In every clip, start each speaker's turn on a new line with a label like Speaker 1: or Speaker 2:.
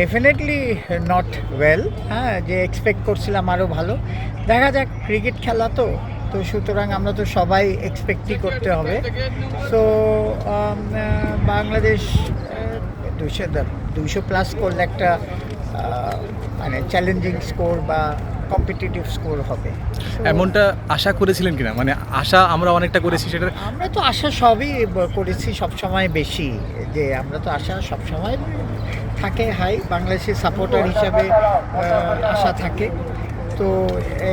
Speaker 1: Definitely not well হ্যাঁ যে expect করছিলাম আরও ভালো। দেখা যাক ক্রিকেট খেলা তো। তো সুতরাং আমরা তো সবাই এক্সপেক্টই করতে হবে। সো বাংলাদেশ দুশো দুশো প্লাস করলে একটা মানে চ্যালেঞ্জিং স্কোর বা কম্পিটিটিভ স্কোর হবে।
Speaker 2: এমনটা আশা করেছিলেন কিনা? মানে আশা আমরা অনেকটা করেছি সেটা
Speaker 1: আমরা তো আশা সবই করেছি সবসময় বেশি। যে আমরা তো আশা সবসময় থাকে হাই বাংলাদেশের সাপোর্টার হিসাবে আশা থাকে। তো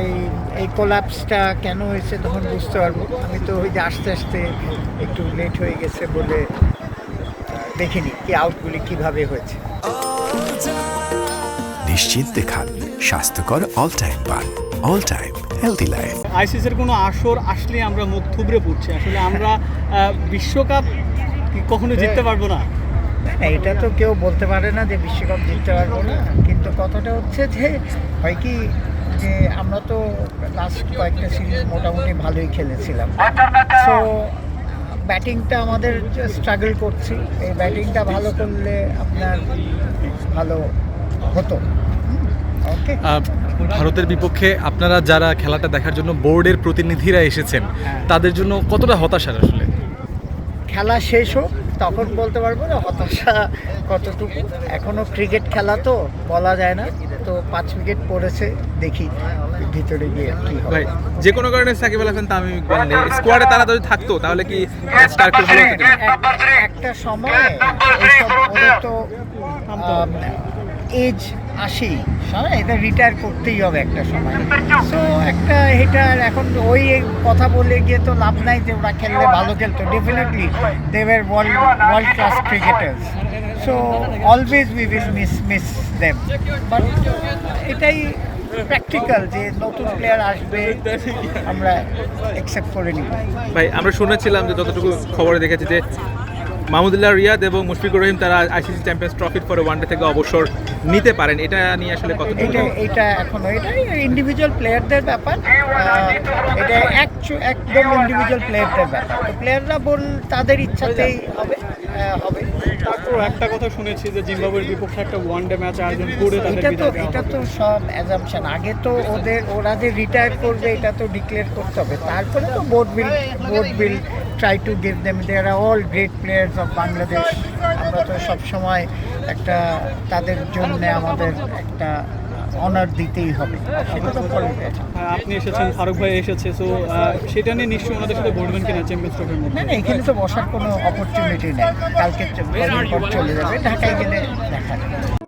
Speaker 1: এই এই কোলাপসটা কেন হয়েছে তখন বুঝতে পারব। আমি তো ওই যে আস্তে আস্তে একটু লেট হয়ে গেছে বলে দেখিনি কি আউটগুলি কীভাবে হয়েছে।
Speaker 3: নিশ্চিন্তে খান স্বাস্থ্যকর অল টাইম পান অল টাইম হেলদি লাইফ
Speaker 4: আইসিসির কোনো আসর আসলে আমরা মুখ থুবড়ে পড়ছি। আসলে আমরা বিশ্বকাপ কখনো জিততে পারব না
Speaker 1: না, না, এটা তো কেউ বলতে পারে না যে বিশ্বকাপ জিততে পারব না। কিন্তু কথাটা হচ্ছে যে হয় কি যে আমরা তো লাস্ট কয়েকটা সিরিজ মোটামুটি ভালোই খেলেছিলাম। সো ব্যাটিংটা আমাদের স্ট্রাগল করছি। এই ব্যাটিংটা ভালো করলে আপনার ভালো হতো। ওকে
Speaker 2: ভারতের বিপক্ষে আপনারা যারা খেলাটা দেখার জন্য বোর্ডের প্রতিনিধিরা এসেছেন
Speaker 1: হ্যাঁ।
Speaker 2: তাদের জন্য কতটা হতাশার আসলে?
Speaker 1: খেলা শেষ হোক তখন বলতে পারব না হতাশা কতটুকু? এখনও ক্রিকেট খেলা তো বলা যায় না। তো পাঁচ উইকেট পড়েছে দেখি ভিতরে গিয়ে কি হবে
Speaker 5: যে কোনো কারণে সাকিব আল হাসান তামিম ইকবাল নেই। স্কোয়াডে তারা যদি থাকতো তাহলে কি স্টার একটু ভালো
Speaker 1: সময় ওদের তো এজ আসি হ্যাঁ এটা রিটায়ার করতেই হবে একটা সময়। সো একটা হিটার এখন ওই কথা বলে গিয়ে তো লাভ নাই যে ওরা খেললে ভালো খেলতো। ডেফিনেটলি দেবের world world class cricketers so always we will miss miss them but এটাই প্র্যাকটিক্যাল যে নতুন প্লেয়ার আসবে, আমরা অ্যাকসেপ্ট করে নিব।
Speaker 5: ভাই, আমরা শুনেছিলাম যে যতটুকু খবরে দেখেছি যে মাহমুদুল্লাহ রিয়াদ এবং মুশফিকুর রহিম তারা আইসিসি চ্যাম্পিয়ন্স ট্রফির পরে ওয়ানডে থেকে অবসর নিতে পারেন। এটা নিয়ে আসলে কত
Speaker 1: এটা এটা এখনও এটা ইন্ডিভিজুয়াল প্লেয়ারদের ব্যাপার। এটা একদম ইন্ডিভিজুয়াল প্লেয়ারদের ব্যাপার। তো প্লেয়াররা বল তাদের ইচ্ছাতেই হবে হবে।
Speaker 4: তারপর একটা কথা শুনেছি যে জিম্বাবুয়ের বিপক্ষে একটা ওয়ান ডে ম্যাচ আয়োজন করে তাদের
Speaker 1: এটা তো এটা তো সব অ্যাজামশন আগে তো ওদের ওরা যে রিটায়ার করবে এটা তো ডিক্লেয়ার করতে হবে। তারপরে তো board will board will try to give them there are all great players of Bangladesh আমরা তো সবসময় একটা তাদের জন্য আমাদের একটা অনার দিতেই হবে। সেটা তো
Speaker 4: হ্যাঁ, আপনি এসেছেন ফারুক ভাই এসেছে সো সেটা নিয়ে নিশ্চয়ই ওনাদের সাথে বলবেন কিনা চ্যাম্পিয়ন্স ট্রফির মধ্যে?
Speaker 1: না না এখানে তো বসার কোনো অপরচুনিটি নেই। কালকে চলে যাবে ঢাকায় গেলে দেখা যাবে।